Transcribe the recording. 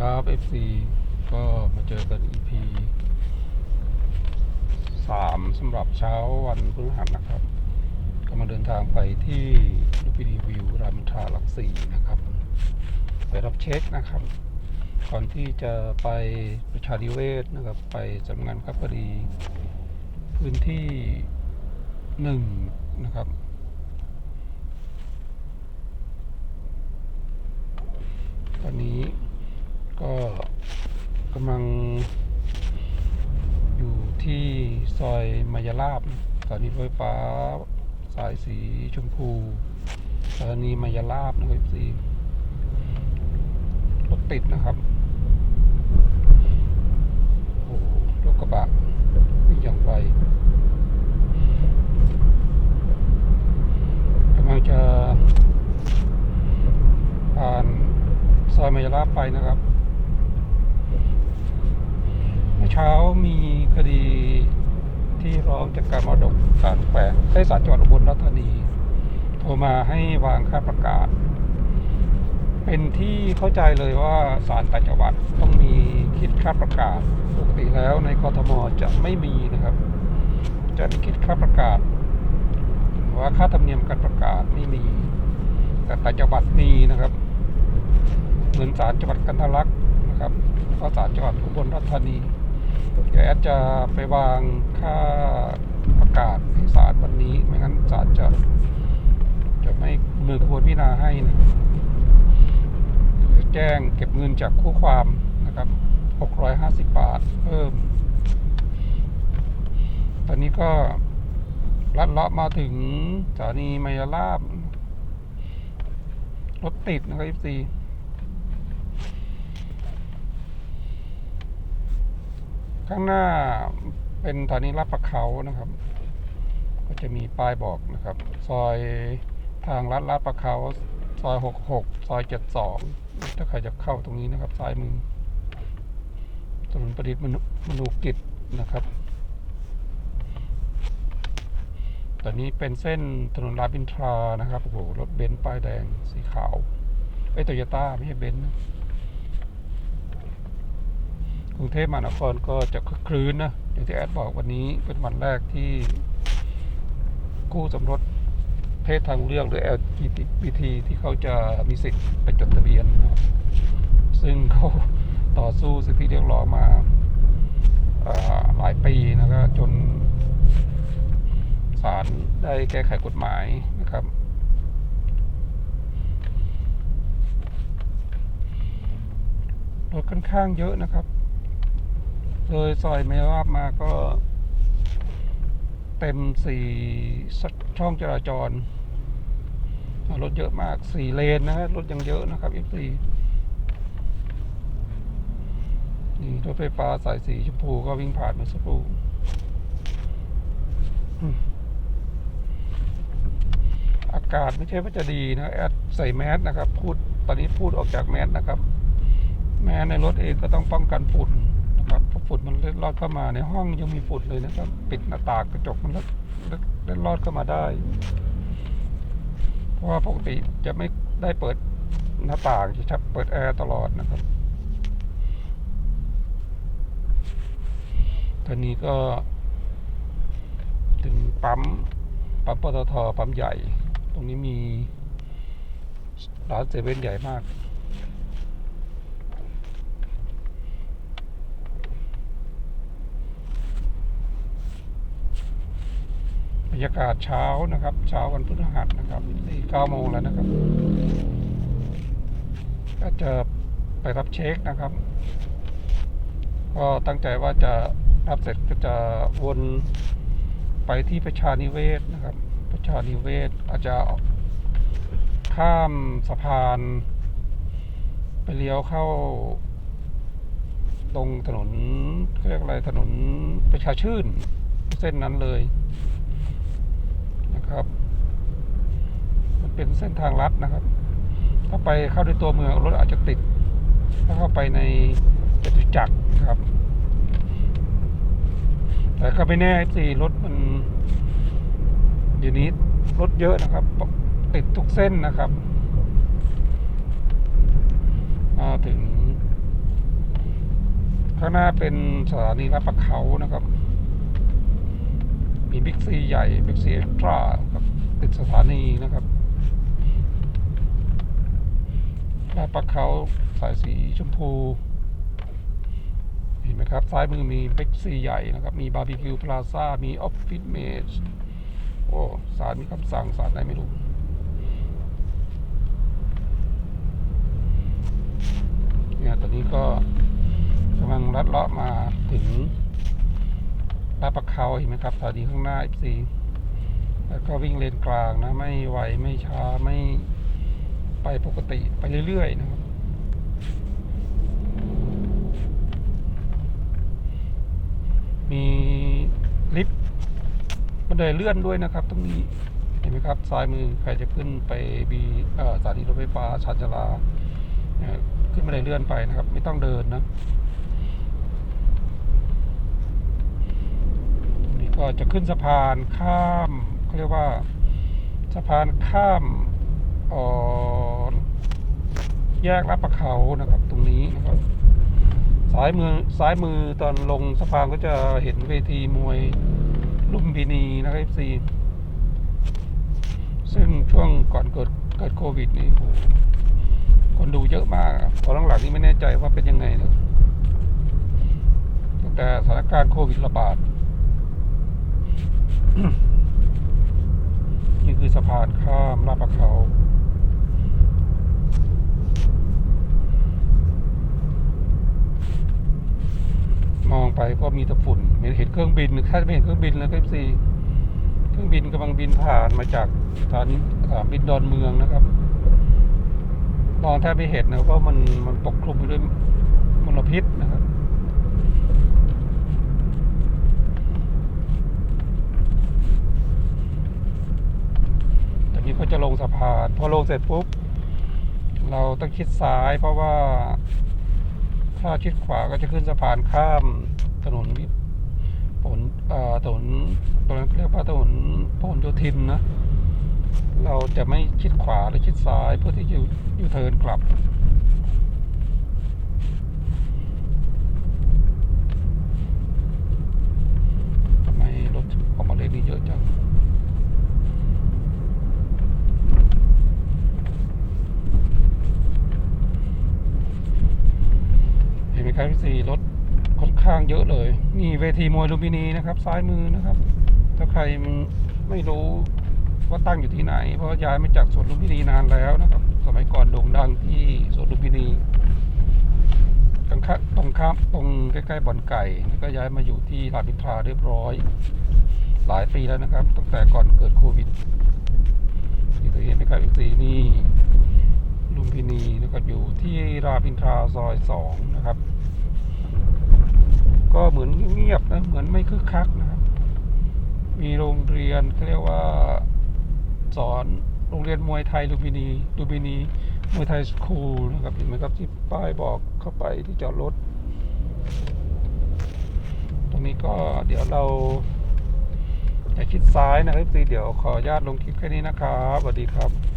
ครับ FC ก็มาเจอกัน EP สามสำหรับเช้าวันพฤหัสนะครับ ก็มาเดินทางไปที่ลูปินีวิวรามทราลักสี่นะครับ ไปรับเช็คนะครับ ก่อนที่จะไปประชานิเวศนะครับ ไปสำนักงานครับพอดี พื้นที่หนึ่งนะครับตอนนี้ ก็กำลัง อยู่ที่ซอยมายาลาบสถานีรถไฟฟ้า สายสีชมพูสถานีมายาลาบนะครับสีรถติดนะครับโอ้โหรถกระบะวิ่งอย่างไรกำลังจะผ่านซอยมายาลาบไปนะครับ เามีคดีที่ร้องจากการมรดกศาลแขวงได้ศาลจังหวัดอุบลราชธานีโทรมาให้วางค่าประกาศ เป็นที่เข้าใจเลยว่าศาลต่างจังหวัดต้องมีคิดค่าประกาศปกติแล้วในกทมจะไม่มีนะครับ จะไม่คิดค่าประกาศหรือว่าค่าธรรมเนียมการประกาศไม่มี แต่ต่างจังหวัดมีนะครับ เหมือนศาลจังหวัดกันทลักษ์นะครับก็ศาลจังหวัดอุบลราชธานี เดี๋ยวแอดจะไปวางค่าประกาศให้ศาลวันนี้ ไม่งั้นศาลจะ จะไม่มือกระบวนพิจารณาให้นะแจ้งเก็บเงินจากคู่ความนะครับ 650 บาทเพิ่ม ตอนนี้ก็ลัดเลาะมาถึงสถานีมายาลาบรถติดนะครับ FC ข้างหน้าเป็นสถานีรับประเขานะครับ ก็จะมีป้ายบอกนะครับ ซอยทางลัดลาดประเขาซอยหกหกซอยเจ็ดสองถ้าใครจะเข้าตรงนี้นะครับ ซ้ายมือถนนประดิษฐ์มนุมนูกิจนะครับ ตอนนี้เป็นเส้นถนนรามอินทรานะครับโอ้โหรถเบนซ์ป้ายแดงสีขาวไอ้โตโยต้าไม่ใช่เบนซ์ กรุงเทพมหานครก็จะคึกครื้นนะอย่างที่แอดบอกวันนี้เป็นวันแรกที่คู่สมรสเพศทางเลือกหรือ LGBT ที่เขาจะมีสิทธิ์ไปจดทะเบียนนะซึ่งเขาต่อสู้สิทธิเรียกร้องมาอ่าหลายปีนะครับจนศาลได้แก้ไขกฎหมายนะครับ รถค่อนข้างเยอะนะครับ เลยซอยเมลาบมาก็ เต็มสี่ช่องจราจร รถเยอะมากสี่เลนนะฮะรถยังเยอะนะครับ F4 นี่รถไฟฟ้าสายสีชมพูก็วิ่งผ่านเมาสักครู่อืมอากาศไม่ใช่ว่าจะดีนะแอดใส่แมสนะครับ พูดตอนนี้พูดออกจากแมสนะครับ แม้ในรถเองก็ต้องป้องกันฝุ่น ฝุ่นมันเล็ดลอดเข้ามาในห้องยังมีฝุ่นเลยนะครับ ปิดหน้าต่างกระจกมันเล็ดเล็ดลอดเข้ามาได้ เพราะว่าปกติจะไม่ได้เปิดหน้าต่างจะเปิดแอร์ตลอดนะครับตอนนี้ก็ถึงปั๊มปั๊มปตทปั๊มใหญ่ ตรงนี้มีร้านเซเว่นใหญ่มาก บรร ยากาศเช้านะครับ เช้าวันพฤหัสนะครับที่เก้าโมงแล้วนะครับ ก็จะไปรับเช็คนะครับ ก็ตั้งใจว่าจะรับเสร็จก็จะวนไปที่ประชานิเวศนะครับ ประชานิเวศอาจจะข้ามสะพาน ไปเลี้ยวเข้า ตรงถนนเรียกอะไรถนนประชาชื่น เส้นนั้นเลยนะครับ มัน เป็นเส้นทางลัดนะครับ ถ้าไปเข้าในตัวเมืองรถอาจจะติด ถ้าเข้าไปในจตุจักรครับ แต่ก็ไม่แน่สิรถมันเดี๋ยวนี้รถเยอะนะครับ ติดทุกเส้นนะครับมาถึง ข้างหน้าเป็นสถานีลาดประเขานะครับ มีบิ๊กซีใหญ่บิ๊กซีเอ็กตร้าครับติดสถานีนะครับ ลาดประเขาสายสีชมพู เห็นไหมครับ ซ้ายมือมีเบกซีใหญ่นะครับ มีบาร์บีคิวพลาซ่า มีออฟฟิศเมจโอ้สารมีคำสั่งสารอะไรไม่รู้เนี่ยตอนนี้ก็กำลังลัดเลาะมาถึงลาดประเขาเห็นไหมครับสถานีข้างหน้า FC แล้วก็วิ่งเลนกลางนะ ไม่ไวไม่ช้าไม่ ไปปกติไปเรื่อยๆนะครับมีลิฟต์บันไดเลื่อนด้วยนะครับตรงนี้เห็นไหมครับซ้ายมือใครจะขึ้นไปบีอ่อสถานีรถไฟฟ้าชานชลาขึ้นบันไดเลื่อนไปนะครับ ไม่ต้องเดินนะนี้ก็จะขึ้นสะพานข้ามเขาเรียกว่าสะพานข้าม ออแยกลาดประเขานะครับ ตรงนี้นะครับซ้ายมือซ้ายมือตอนลงสะพานก็จะเห็นเวทีมวยลุมพินีนะครับ FC ซึ่งช่วงก่อนเกิดเกิดโควิดนี่คนดูเยอะมากอะพอหลังๆนี้ไม่แน่ใจว่าเป็นยังไงนะแต่สถานการณ์โควิดระบาด นี่คือสะพานข้ามลาดประเขา มองไปก็มีแต่ฝุ่นเห็นเครื่องบินแค่ไม่เห็นเครื่องบินแล้วก็ซีเครื่องบินกำลังบินผ่านมาจากสถานีสนามบินดอนเมืองนะครับมองแทบไม่เห็นนะเพราะมันมันปกคลุมไปด้วยมลพิษนะครับตอนนี้ก็จะลงสะพานพอลงเสร็จปุ๊บ เราต้องคิดซ้ายเพราะว่าถ้าชิดขวาก็จะขึ้นสะพานข้าม ถนนวิผลถนนตรงนั้นเรียกว่าถนนพหลโยธินนะ เราจะไม่ชิดขวาหรือชิดซ้ายเพื่อที่จะยูเทิร์นกลับทำไมรถออกมาเลนนี้เยอะจังเห็นไหมครับพี่สี่รถ ข้างเยอะเลยนี่เวทีมวยลุมพินีนะครับ ซ้ายมือนะครับ ถ้าใครไม่รู้ว่าตั้งอยู่ที่ไหน เพราะย้ายมาจากสวนลุมพินีนานแล้วนะครับ สมัยก่อนโด่งดังที่สวนลุมพินีตรงข้าตรงข้ามตรงใกล้ๆบ่อนไก่แล้วก็ย้ายมาอยู่ที่รามอินทราเรียบร้อย หลายปีแล้วนะครับ ตั้งแต่ก่อนเกิดโควิดที่ตัวเห็นไหมครับอีกทีนี่ลุมพินีนะครับอยู่ที่รามอินทราซอยสองนะครับ ก็เหมือนเงียบนะเหมือนไม่คึกคักนะครับ มีโรงเรียนเขาเรียกว่าสอนโรงเรียนมวยไทยลุมพินีลุมพินีมวยไทยสคูลนะครับเห็นไหมครับที่ป้ายบอกเข้าไปที่จอดรถ ตรงนี้ก็เดี๋ยวเราจะชิดซ้ายนะครับเดี๋ยวขออนุญาตลงคลิปแค่นี้นะครับสวัสดีครับ